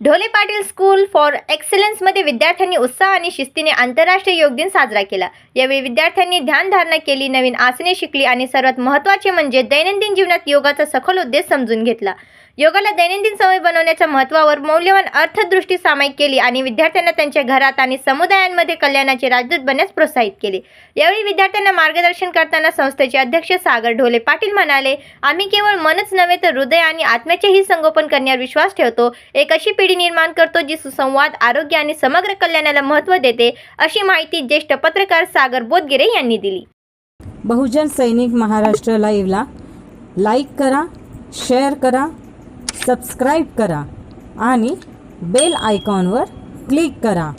Dhole Patil school for एक्सलन्समध्ये विद्यार्थ्यांनी उत्साह आणि शिस्तीने आंतरराष्ट्रीय योग दिन साजरा केला. यावेळी विद्यार्थ्यांनी ध्यानधारणा केली नवीन आसने शिकली आणि सर्वात महत्त्वाचे म्हणजे दैनंदिन जीवनात योगाचा सखोल उद्देश समजून घेतला. योगाला दैनंदिन सवय बनवण्याच्या महत्त्वावर मौल्यवान अर्थदृष्टी सामायिक केली आणि विद्यार्थ्यांना त्यांच्या घरात आणि समुदायांमध्ये कल्याणाचे राजदूत बनण्यास प्रोत्साहित केले. यावेळी विद्यार्थ्यांना मार्गदर्शन करताना संस्थेचे अध्यक्ष सागर ढोले पाटील म्हणाले आम्ही केवळ मनच नव्हे तर हृदय आणि आत्म्याचेही संगोपन करण्यावर विश्वास ठेवतो. एक अशी पिढी निर्माण करतो जी सुसंवाद आरोग्य आणि समग्र कल्याणाला महत्त्व देते अशी माहिती ज्येष्ठ पत्रकार सागर बोदगिरे यांनी दिली. बहुजन सैनिक महाराष्ट्र लाईव्हला लाईक करा शेअर करा सबस्क्राईब करा आणि बेल आयकॉनवर क्लिक करा.